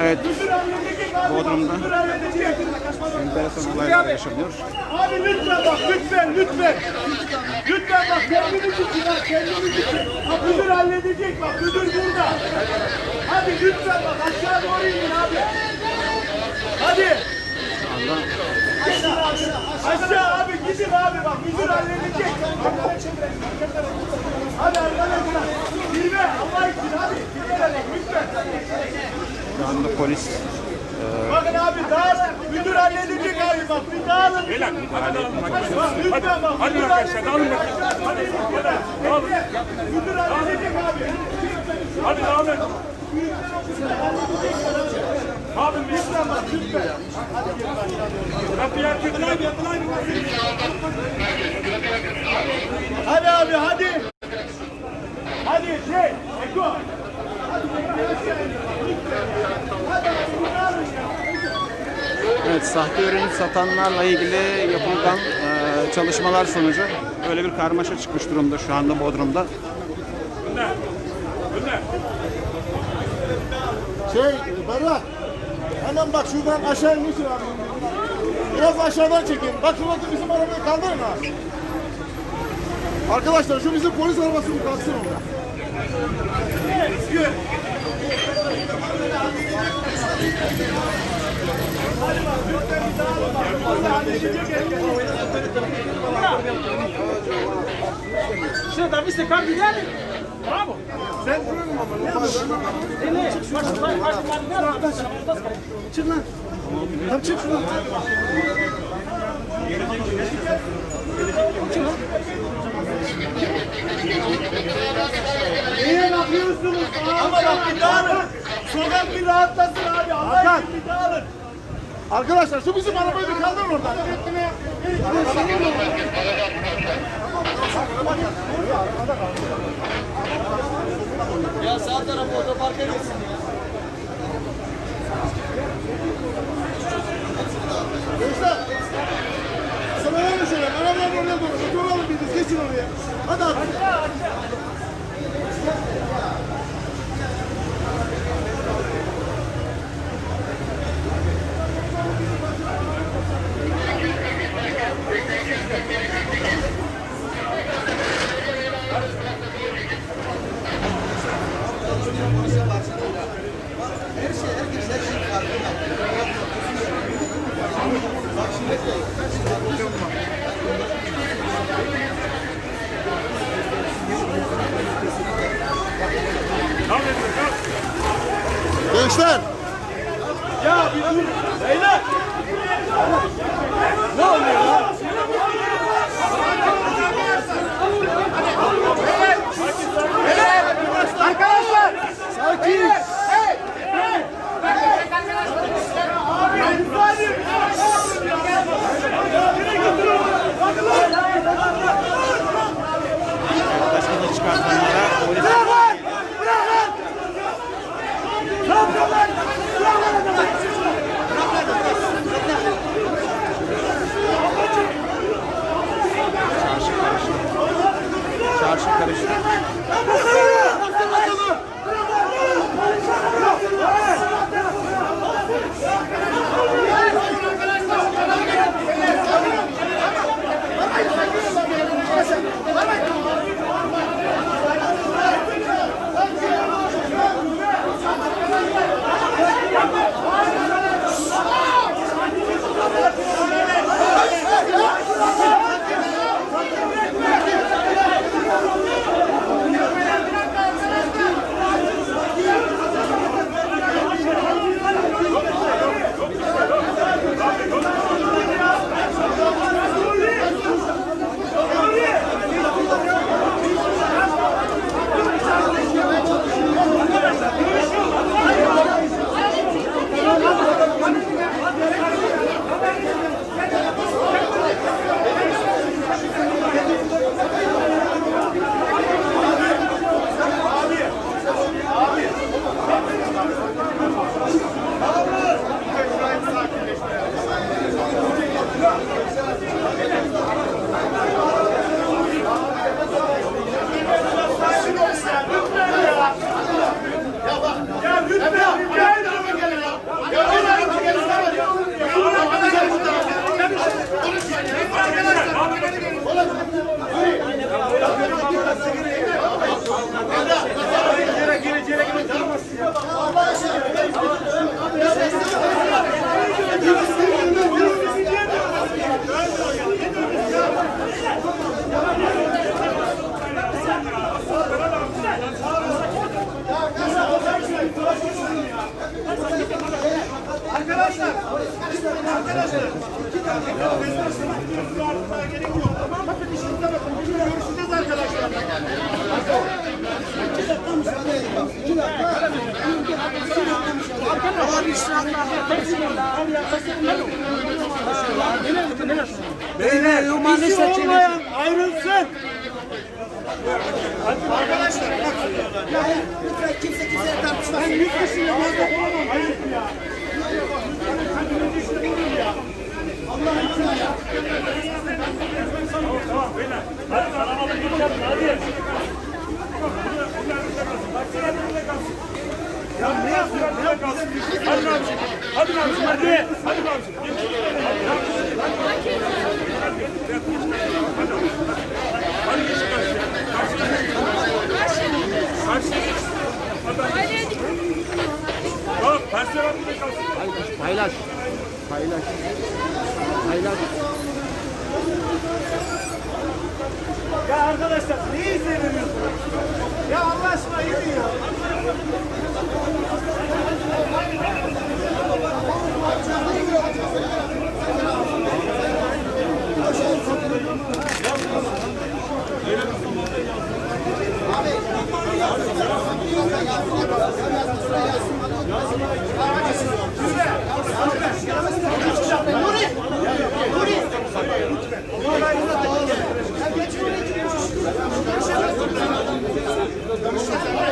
Evet. Bodrum'da enteresan olaylar yaşanıyor. Abi lütfen bak lütfen lütfen. Lütfen bak kendimiz için ha kendimiz için. Bak müdür halledecek bak müdür burada. Hadi lütfen bak aşağı doğru inin abi. Hadi. Aşağı abi gidin abi bak müdür halledecek. Hadi arkadaşlar. Zirve Allah için hadi. Zirve lütfen. Şu anda polis Bakın abi dağılın. Müdür halledecek abi bak. Bir dağılın. Beyler, dağılın lütfen bak. Hadi müdür arkadaşlar, dağılın halledecek. bakayım. Hadi dağılın. Müdür halledecek abi. Hadi devam et. Abi lütfen bak lütfen. Kapıyı yapılan Hadi abi. Hadi şey. Eko. Evet, sahte ürün satanlarla ilgili yapılan e, çalışmalar sonucu böyle bir karmaşa çıkmış durumda şu anda Bodrum'da. Şey Berrak. Hemen bak şuradan aşağı abi. Biraz aşağıdan çekin. Bak şuradaki bizim arabayı kaldırın abi. Arkadaşlar şu bizim polis arabası bir kalksın orada. Şurada bir sefer gider mi? Bravo. Sen durun ama. Ne? Baş, baş, baş, baş, Çık lan. Tamam çık şuradan. Niye yapıyorsunuz? Ama bak bir dağılın. Sokak bir rahatlasın abi. Allah için bir dağılın. Arkadaşlar şu bizim arabayı bir kaldırın oradan. Ya sağ tarafı otoparka gitsin ya. Gençler. Ya bir dur. Arkadaşlar iki dakika beslersen artık gerek yok. Tamam bakın işinize bakın. Bugün görüşeceğiz arkadaşlar. İki dakika müsaade edin. İki dakika. Arkadaşlar işlemlerde hepsi burada. Abi yaklaşık ne yok? Beyler humanist olmayan ayrılsın. Arkadaşlar bak. Ya, lütfen kimse kimseye tartışmasın. Ben yüz kişiyle muhatap olamam. Hayır ya. Ya ne yapıyorsun? Burada kalsın. Hadi Ramzi. Hadi Ramzi hadi. Hadi Ramzi. Hadi geç karşıya. Karşıya. Karşıya. Tamam, personel kalsın. Paylaş. Paylaş. Paylaş. Ya arkadaşlar niye izin veriyorsunuz? Ya Allah aşkına iyi ya.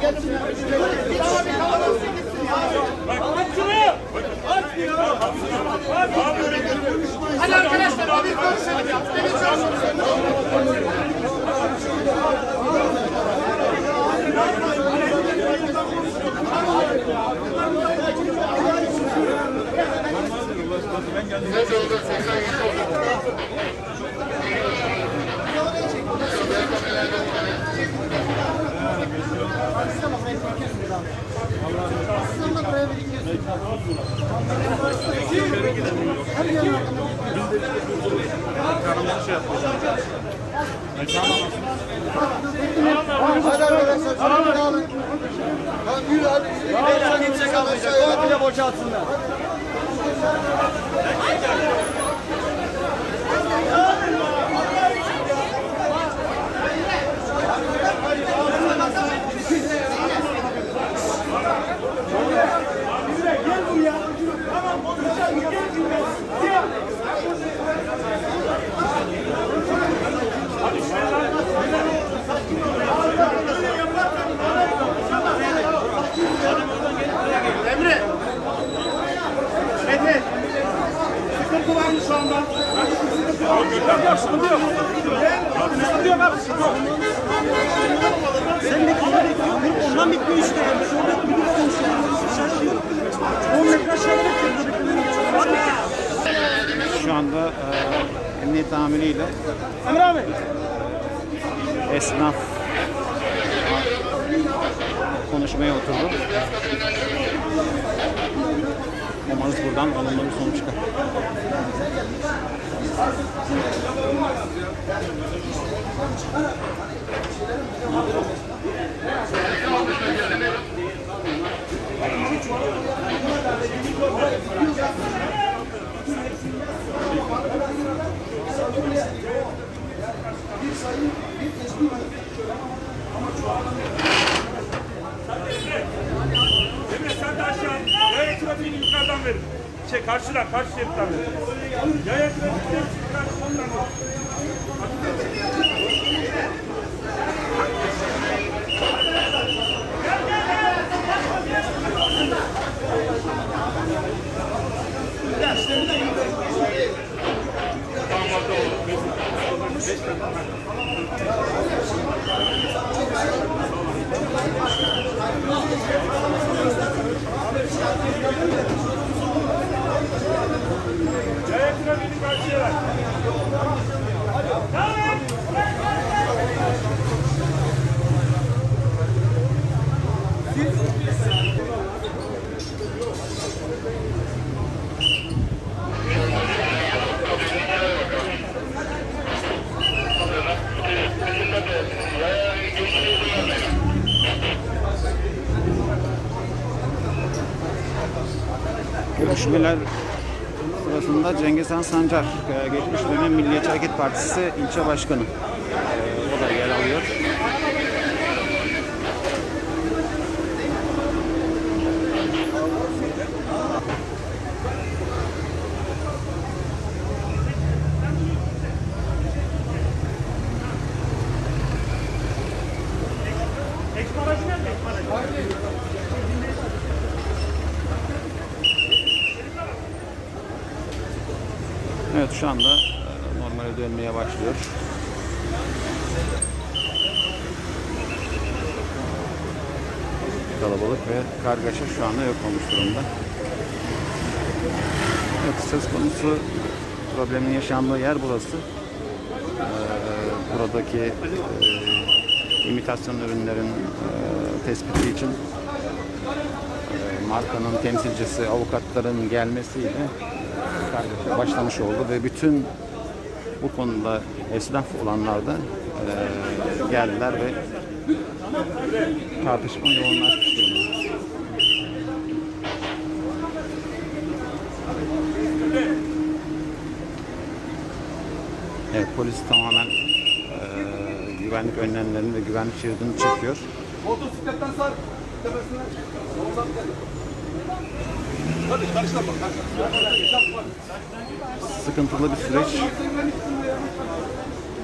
Hadi Hadi arkadaşlar. Şunu da alın. Hadi yürü hadi. Beyler kimse kalmayacak. Komple boşaltsınlar. Gel buraya. Tamam konuşacağız. Gel buraya. Gel. Emre. Mete. Sıkıntı var mı şu anda? Sıkıntı yok. Sıkıntı yok. Sıkıntı yok abi. Sıkıntı yok. Sen de ondan bitmiyor işte. Şurada bir konuşuyor. Şaşırıyorum. 10 metre aşağıda Şu anda e, emniyet amiriyle Emre abi. esnaf konuşmaya oturdu. Umarız buradan olumlu bir sonuç çıkar. Emre sen de aşağı. Yaya trafiğini yukarıdan verin. Şey karşıdan, karşı şeritten verin. Yaya trafiğini yukarıdan verin. Yaya trafiğini karşıya ver. Görüşmeler Han Sancar, e, geçmiş dönem Milliyetçi Hareket Partisi ilçe başkanı. E, O da yer alıyor. Evet şu anda e, normale dönmeye başlıyor. Kalabalık ve kargaşa şu anda yok olmuş durumda. Evet söz konusu problemin yaşandığı yer burası. Ee, buradaki e, imitasyon ürünlerin e, tespiti için e, markanın temsilcisi avukatların gelmesiyle başlamış oldu ve bütün bu konuda esnaf olanlar da e, geldiler ve tartışma yoğunlaşmış durumda. Evet polis tamamen e, güvenlik önlemlerini ve güvenlik şeridini çekiyor. Motosikletten sar. Tepesine. Soldan sıkıntılı bir süreç.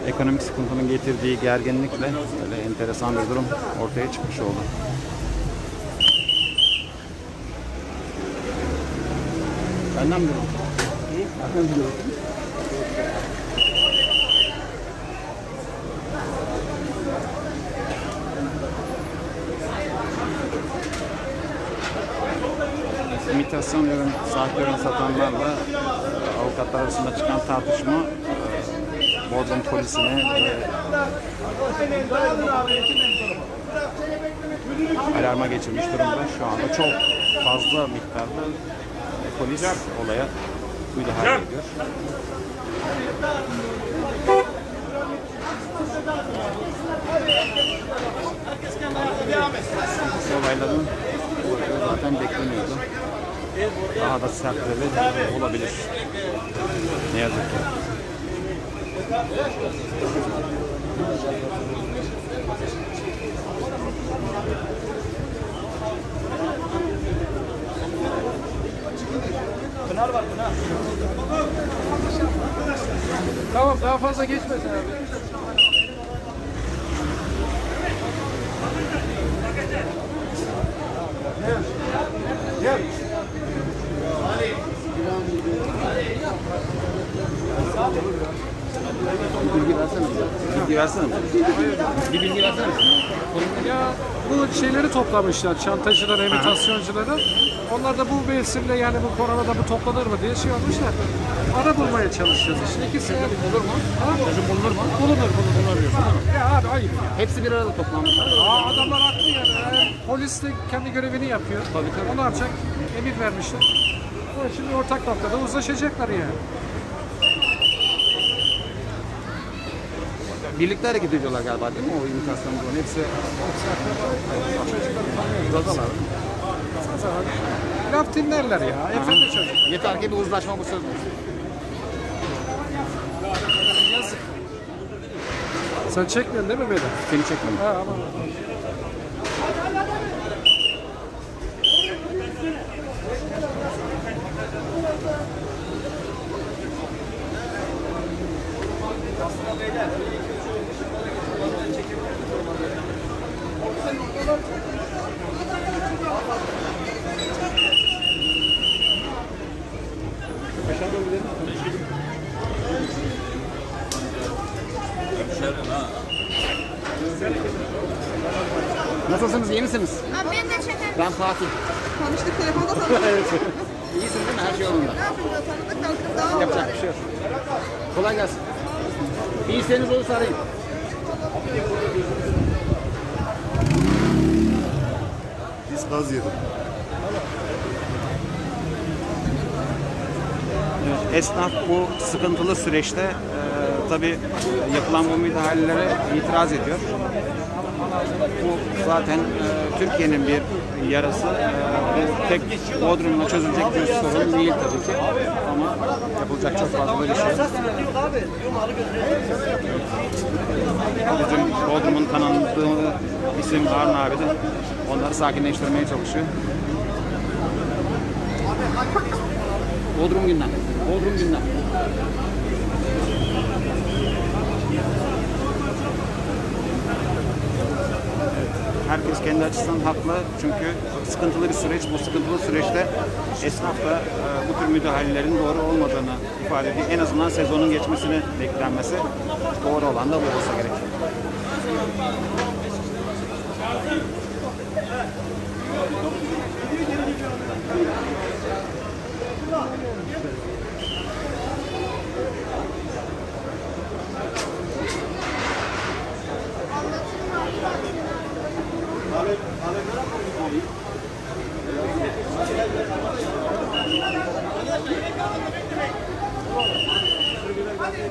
Ekonomik sıkıntının getirdiği gerginlikle böyle enteresan bir durum ortaya çıkmış oldu. Benden mi? Benden mi? İmitasyon ürün, sahte ürün satanlarla e, avukatlar arasında çıkan tartışma e, Bodrum polisine e, alarma geçirmiş durumda. Şu anda çok fazla miktarda polis olaya müdahale ediyor. Olayların olacağı zaten bekleniyordu. Daha da sertleri olabilir. Ne yazık ki. Tamam daha fazla geçmesin abi. Bilgi versene. Bilgi versene. Bir bilgi versene. Ya bu şeyleri toplamışlar, çantacılar, imitasyoncuları. Onlar da bu mevsimde yani bu koronada bu toplanır mı diye şey olmuşlar. Ara bulmaya çalışıyoruz işte. İkisi yani. Olur mu? Ha? bulunur mu? Bulunur, bulunur. Ya abi ayıp ya. Hepsi bir arada toplanmışlar. Aa, adamlar haklı yani. Yani Polis de kendi görevini yapıyor. Tabii tabii. Onu yapacak. Emir vermişler. Şimdi ortak noktada uzlaşacaklar yani. Birlikte hareket ediyorlar galiba değil mi o imitasyoncuların hepsi? Gazalar. Laf dinlerler ya. Efendi çocuk. Yeter ki bir uzlaşma bu söz. Sen çekmiyorsun değil mi beni? Seni çekmedim. Ha ama. Nasılsınız? iyi misiniz? Abi beni de çeker. Ben Fatih. Konuştuk telefonda tanıdık. İyisiniz değil mi? Her şey yolunda. ne yapacağız tanıdık daha Yapacak bir şey yok. Kolay gelsin. Bir isteğiniz olursa arayın. Biz gaz yedik. Esnaf bu sıkıntılı süreçte e, tabii yapılan bu müdahalelere itiraz ediyor. Bu zaten e, Türkiye'nin bir yarası. E, tek Bodrum'la çözülecek bir sorun değil tabii ki. Ama yapılacak çok fazla bir şey. Bizim Bodrum'un tanındığı isim Harun abi de onları sakinleştirmeye çalışıyor. Bodrum gündem. Bodrum gündem. Kendi açısından haklı çünkü sıkıntılı bir süreç. Bu sıkıntılı süreçte esnaf da e, bu tür müdahalelerin doğru olmadığını ifade ediyor. En azından sezonun geçmesini beklenmesi doğru olan da bu olsa gerek. Hadi.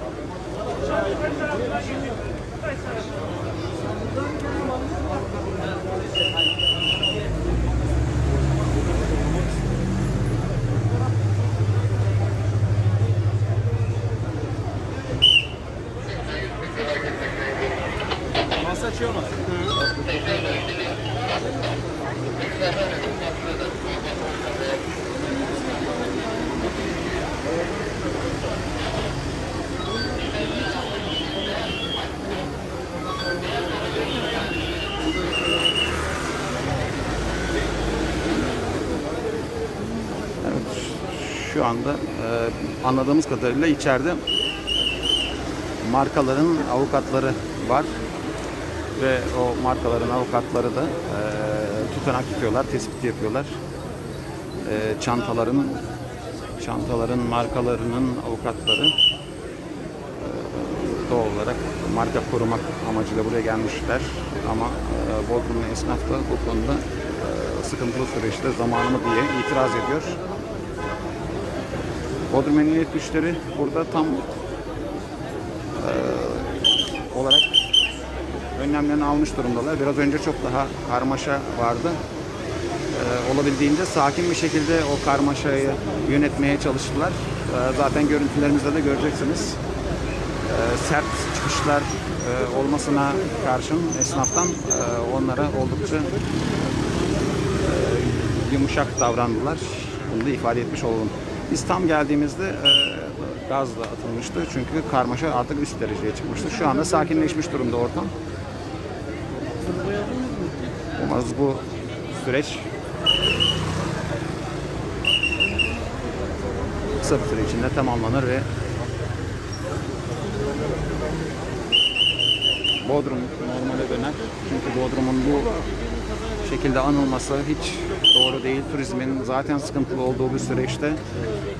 Şu anda e, anladığımız kadarıyla içeride markaların avukatları var ve o markaların avukatları da e, tutanak tutuyorlar, tespit yapıyorlar. E, çantaların çantaların markalarının avukatları e, doğal olarak marka korumak amacıyla buraya gelmişler ama e, Bodrumlu esnaf da bu konuda e, sıkıntılı süreçte zamanımı diye itiraz ediyor. Bodrum Emniyet Güçleri burada tam e, olarak önlemlerini almış durumdalar. Biraz önce çok daha karmaşa vardı. E, olabildiğince sakin bir şekilde o karmaşayı yönetmeye çalıştılar. E, zaten görüntülerimizde de göreceksiniz. E, sert çıkışlar e, olmasına karşın esnaftan e, onlara oldukça e, yumuşak davrandılar. Bunu da ifade etmiş olalım. Biz tam geldiğimizde e, gaz da atılmıştı çünkü karmaşa artık üst dereceye çıkmıştı. Şu anda sakinleşmiş durumda ortam. Umarız bu süreç kısa bir süre içinde tamamlanır ve Bodrum normale döner. Çünkü Bodrum'un bu şekilde anılması hiç doğru değil. Turizmin zaten sıkıntılı olduğu bir süreçte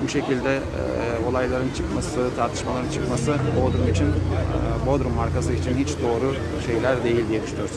bu şekilde e, olayların çıkması, tartışmaların çıkması Bodrum için, e, Bodrum markası için hiç doğru şeyler değil diye düşünüyoruz.